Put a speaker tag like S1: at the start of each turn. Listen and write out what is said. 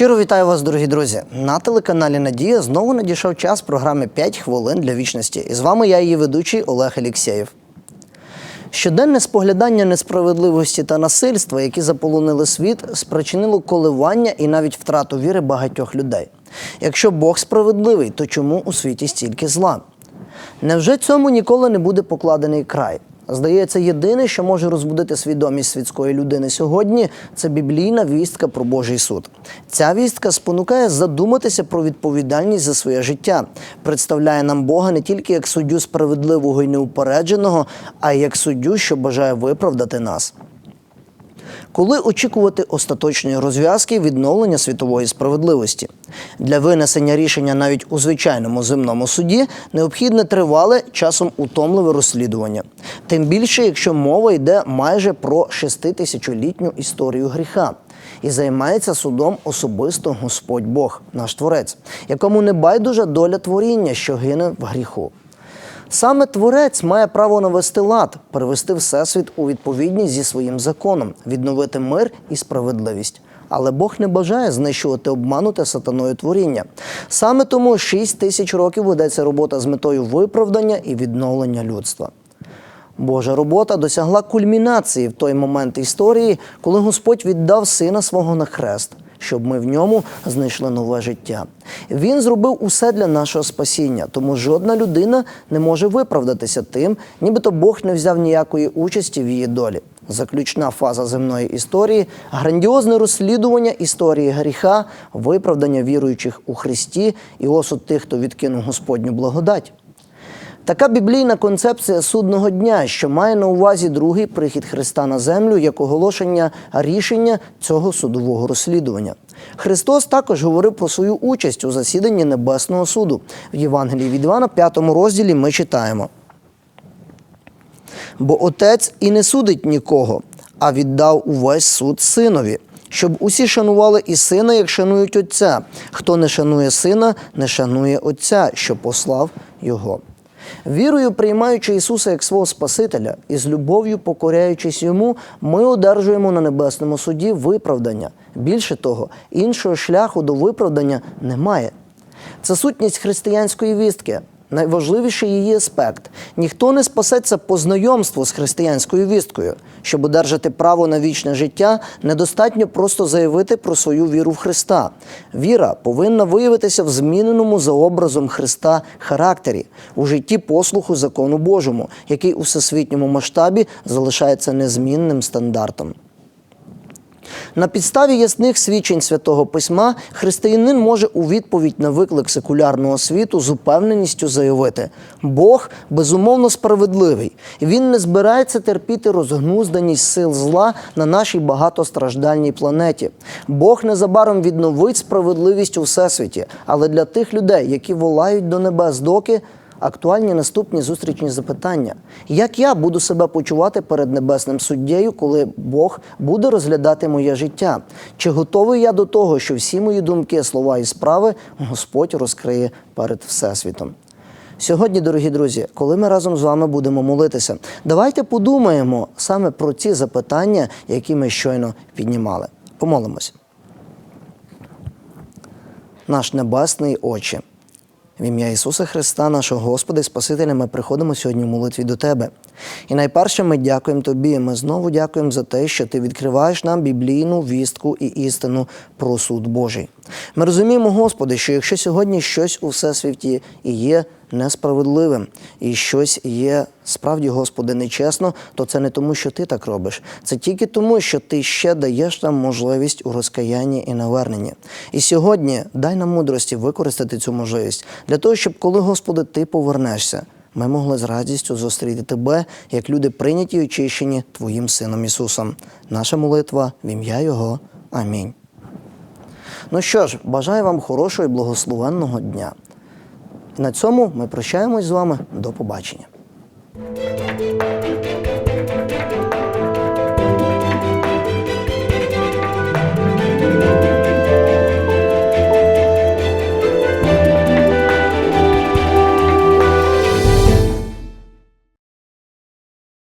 S1: Щиро вітаю вас, дорогі друзі. На телеканалі Надія знову надійшов час програми «5 хвилин для вічності. І з вами я, її ведучий Олег Алєксєєв. Щоденне споглядання несправедливості та насильства, які заполонили світ, спричинило коливання і навіть втрату віри багатьох людей. Якщо Бог справедливий, то чому у світі стільки зла? Невже цьому ніколи не буде покладений край? Здається, єдине, що може розбудити свідомість світської людини сьогодні, це біблійна вістка про Божий суд. Ця вістка спонукає задуматися про відповідальність за своє життя, представляє нам Бога не тільки як суддю справедливого і неупередженого, а й як суддю, що бажає виправдати нас. Коли очікувати остаточної розв'язки відновлення світової справедливості для винесення рішення навіть у звичайному земному суді необхідне тривале часом утомливе розслідування. Тим більше, якщо мова йде майже про шеститисячолітню історію гріха. І займається судом особисто Господь Бог, наш Творець, якому не байдужа доля творіння, що гине в гріху. Саме творець має право навести лад, привести всесвіт у відповідність зі своїм законом, відновити мир і справедливість. Але Бог не бажає знищувати обмануте сатаною творіння. Саме тому 6 тисяч років ведеться робота з метою виправдання і відновлення людства. Божа робота досягла кульмінації в той момент історії, коли Господь віддав сина свого на хрест, щоб ми в ньому знайшли нове життя. Він зробив усе для нашого спасіння, тому жодна людина не може виправдатися тим, нібито Бог не взяв ніякої участі в її долі. Заключна фаза земної історії грандіозне розслідування історії гріха, виправдання віруючих у Христі і осуд тих, хто відкинув Господню благодать. Така біблійна концепція судного дня, що має на увазі другий прихід Христа на землю як оголошення рішення цього судового розслідування. Христос також говорив про свою участь у засіданні Небесного суду. В Євангелії від Івана, 5 розділі, ми читаємо. Бо отець і не судить нікого, а віддав увесь суд синові, щоб усі шанували і сина, як шанують отця. Хто не шанує сина, не шанує отця, що послав його. Вірою, приймаючи Ісуса як свого Спасителя і з любов'ю покоряючись йому, ми одержуємо на небесному суді виправдання. Більше того, іншого шляху до виправдання немає. Це сутність християнської вістки. Найважливіший її аспект: ніхто не спасеться по знайомству з християнською вісткою. Щоб одержати право на вічне життя, недостатньо просто заявити про свою віру в Христа. Віра повинна виявитися в зміненому за образом Христа характері, у житті послуху закону Божому, який у всесвітньому масштабі залишається незмінним стандартом. На підставі ясних свідчень святого письма християнин може у відповідь на виклик секулярного світу з упевненістю заявити: Бог безумовно справедливий. Він не збирається терпіти розгнузданість сил зла на нашій багатостраждальній планеті. Бог незабаром відновить справедливість у всесвіті, але для тих людей, які волають до небес, доки актуальні наступні зустрічні запитання: як я буду себе почувати перед небесним суддєю, коли Бог буде розглядати моє життя? Чи готовий я до того, що всі мої думки, слова і справи Господь розкриє перед Всесвітом? Сьогодні, дорогі друзі, коли ми разом з вами будемо молитися, давайте подумаємо саме про ці запитання, які ми щойно піднімали. Помолимось. Наш небесний Отче. В ім'я Ісуса Христа, нашого Господа і Спасителя, ми приходимо сьогодні в молитві до Тебе. І найперше ми дякуємо Тобі. Ми знову дякуємо за те, що Ти відкриваєш нам біблійну вістку і істину про суд Божий. Ми розуміємо, Господи, що якщо сьогодні щось у всесвіті і є несправедливим, і щось є справді, Господи, нечесно, то це не тому, що ти так робиш. Це тільки тому, що ти ще даєш нам можливість у розкаянні і наверненні. І сьогодні дай нам мудрості використати цю можливість для того, щоб коли, Господи, ти повернешся. Ми могли з радістю зустріти тебе, як люди прийняті і очищені Твоїм Сином Ісусом. Наша молитва в ім'я Його. Амінь. Ну що ж, бажаю вам хорошого і благословенного дня. На цьому ми прощаємось з вами. До побачення.